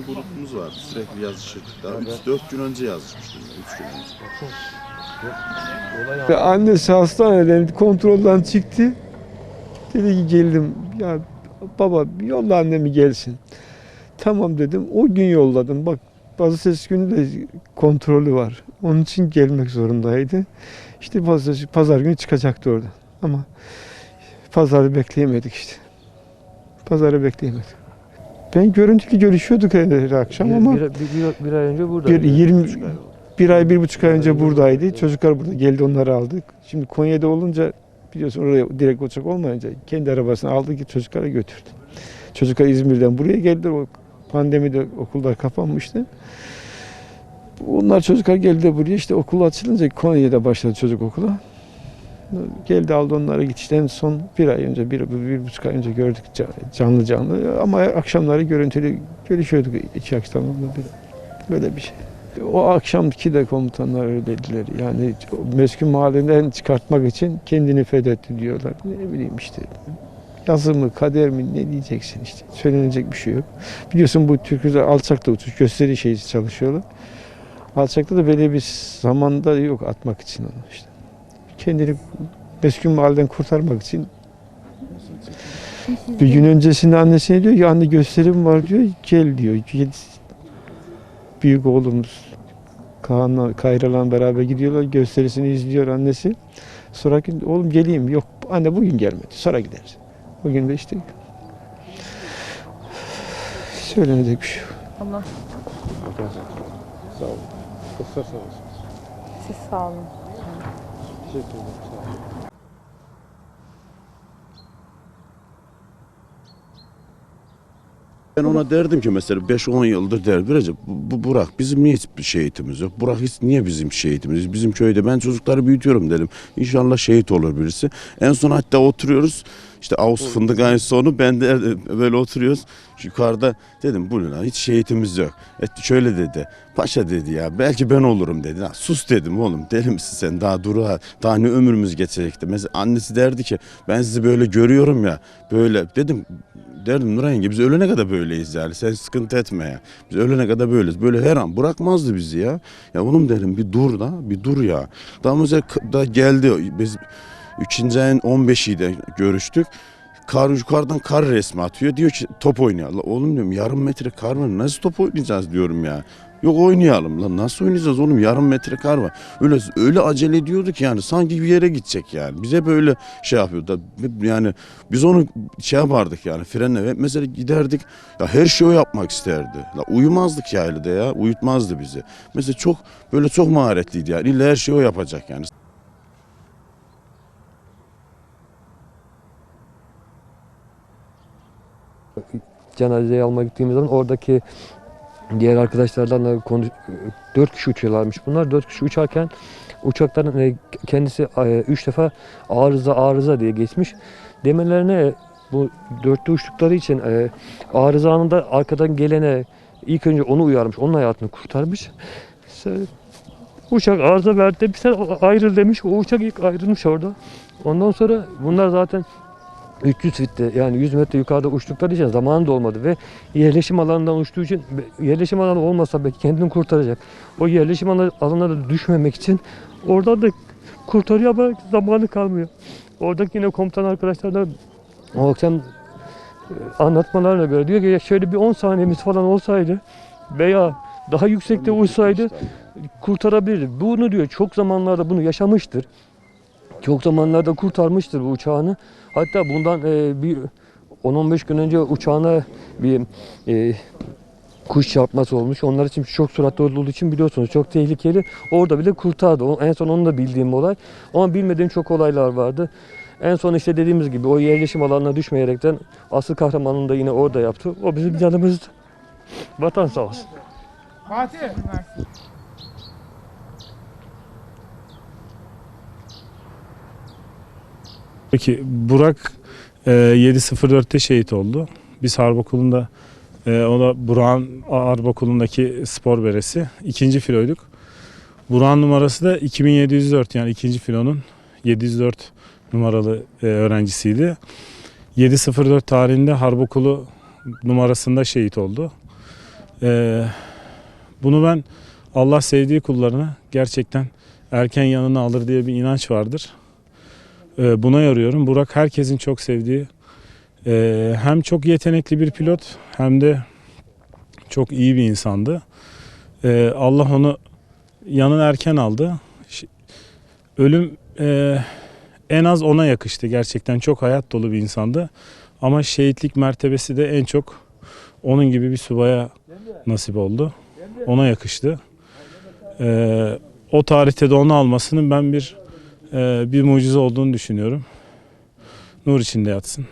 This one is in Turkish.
Grubumuz var. Sürekli yazışırdık. Daha 3-4 gün önce yazışmıştım. 3 gün önce. Ve annesi hastaneden kontrolden çıktı. Dedi ki geldim. Ya baba yolla annemi gelsin. Tamam dedim. O gün yolladım. Bak pazartesi günü de kontrolü var. Onun için gelmek zorundaydı. İşte pazar, pazar günü çıkacaktı orada. Ama pazarı bekleyemedik işte. Pazarı bekleyemedik. Ben görüntülü görüşüyorduk her akşam Bir, ama bir, bir, bir ay önce burada. bir 20 Üç ay oldu. bir ay, bir buçuk ay önce buradaydı. Çocuklar burada geldi onları aldık. Şimdi Konya'da olunca biliyorsun oraya direkt uçak olmayınca kendi arabasını aldı ki çocuklara götürdü. Çocuklar İzmir'den buraya geldiler. O pandemide okullar kapanmıştı. Onlar çocuklar geldi de buraya işte okul açılınca Konya'da başladı çocuk okula. Geldi aldı onları gidişten son bir ay önce, bir, bir, buçuk ay önce gördük ca- canlı canlı. Ama akşamları görüntülü görüşüyorduk iki akşamda bir. Böyle bir şey. O akşamki de komutanlar öyle dediler. Yani meskun mahalleden çıkartmak için kendini fethetti diyorlar. Ne bileyim işte. Yazı mı, kader mi ne diyeceksin işte. Söylenecek bir şey yok. Biliyorsun bu Türkler alçakta uçuş gösteri şeyi çalışıyorlar. Alçakta da böyle bir zamanda yok atmak için onu işte. Kendini meskun mahalleden kurtarmak için bir gün öncesinde annesine diyor ki anne gösterim var diyor gel diyor. Büyük oğlumuz Kaan'la Kayra'la beraber gidiyorlar gösterisini izliyor annesi. Sonra gün oğlum geleyim yok anne bugün gelmedi sonra gideriz. Bugün de işte söylenecek bir şey yok. Allah Sağ olun. Kısa sağ olun. siz sağ olun. Teşekkür ederim. Ben ona derdim ki mesela 5-10 yıldır der Recep bu Burak bizim niye hiçbir şehitimiz yok? Burak hiç niye bizim şehitimiz? Bizim köyde ben çocukları büyütüyorum dedim. İnşallah şehit olur birisi. En son hatta oturuyoruz. İşte Ağustos fındık ayı sonu ben de böyle oturuyoruz. Yukarıda dedim bu ne lan hiç şehitimiz yok. Et şöyle dedi. Paşa dedi ya belki ben olurum dedi. Ha, sus dedim oğlum deli misin sen daha dur ha. Daha ne ömrümüz geçecekti. Mesela annesi derdi ki ben sizi böyle görüyorum ya. Böyle dedim derdim Nuray yenge biz ölene kadar böyleyiz yani sen sıkıntı etme ya. Biz ölene kadar böyleyiz. Böyle her an bırakmazdı bizi ya. Ya oğlum dedim bir dur da bir dur ya. Daha mesela da geldi biz 3. ayın 15'iydi görüştük. Kar yukarıdan kar resmi atıyor. Diyor ki top oynayalım. Oğlum diyorum yarım metre kar var. Nasıl top oynayacağız diyorum ya. Yok oynayalım lan nasıl oynayacağız oğlum yarım metre kar var. Öyle öyle acele ediyorduk yani sanki bir yere gidecek yani. Bize böyle şey yapıyordu. Yani biz onu şey yapardık yani frenle ve mesela giderdik ya her şeyi o yapmak isterdi. La uyumazdık yaylada ya uyutmazdı bizi. Mesela çok böyle çok maharetliydi yani illa her şeyi o yapacak yani. Cenazeyi almaya gittiğimiz zaman oradaki diğer arkadaşlardan da konuş, dört kişi uçuyorlarmış bunlar. Dört kişi uçarken uçakların e, kendisi e, üç defa arıza arıza diye geçmiş. Demelerine bu dörtte uçtukları için e, arıza anında arkadan gelene ilk önce onu uyarmış. Onun hayatını kurtarmış. Uçak arıza verdi. Bir sen ayrıl demiş. O uçak ilk ayrılmış orada. Ondan sonra bunlar zaten 300 fitte yani 100 metre yukarıda uçtukları için zamanı da olmadı ve yerleşim alanından uçtuğu için yerleşim alanı olmasa belki kendini kurtaracak. O yerleşim alanı- alanına da düşmemek için orada da kurtarıyor ama zamanı kalmıyor. Oradaki yine komutan arkadaşlar da o akşam e, anlatmalarına göre diyor ki "Ya şöyle bir 10 saniyemiz falan olsaydı veya daha yüksekte uçsaydı kurtarabilirdi. Bunu diyor çok zamanlarda bunu yaşamıştır. Çok zamanlarda kurtarmıştır bu uçağını. Hatta bundan e, bir 10-15 gün önce uçağına bir e, kuş çarpması olmuş. Onlar için çok süratli olduğu için biliyorsunuz çok tehlikeli. Orada bile kurtardı. En son onu da bildiğim olay. Ama bilmediğim çok olaylar vardı. En son işte dediğimiz gibi o yerleşim alanına düşmeyerekten asıl kahramanını da yine orada yaptı. O bizim canımızdı. Vatan sağ olsun. Fatih. Peki Burak e, 7.04'te şehit oldu. Biz Harp Okulu'nda e, o da Burak'ın Harp Okulu'ndaki spor beresi. ikinci filoyduk. Burak'ın numarası da 2704 yani ikinci filonun 704 numaralı e, öğrencisiydi. 7.04 tarihinde Harp Okulu numarasında şehit oldu. Ee, bunu ben Allah sevdiği kullarına gerçekten erken yanına alır diye bir inanç vardır. Ee, buna yarıyorum. Burak herkesin çok sevdiği ee, hem çok yetenekli bir pilot hem de çok iyi bir insandı. Ee, Allah onu yanına erken aldı. Ölüm e, en az ona yakıştı gerçekten. Çok hayat dolu bir insandı. Ama şehitlik mertebesi de en çok onun gibi bir subaya nasip oldu. Ona yakıştı. Ee, o tarihte de onu almasının ben bir e, bir mucize olduğunu düşünüyorum. Nur içinde yatsın.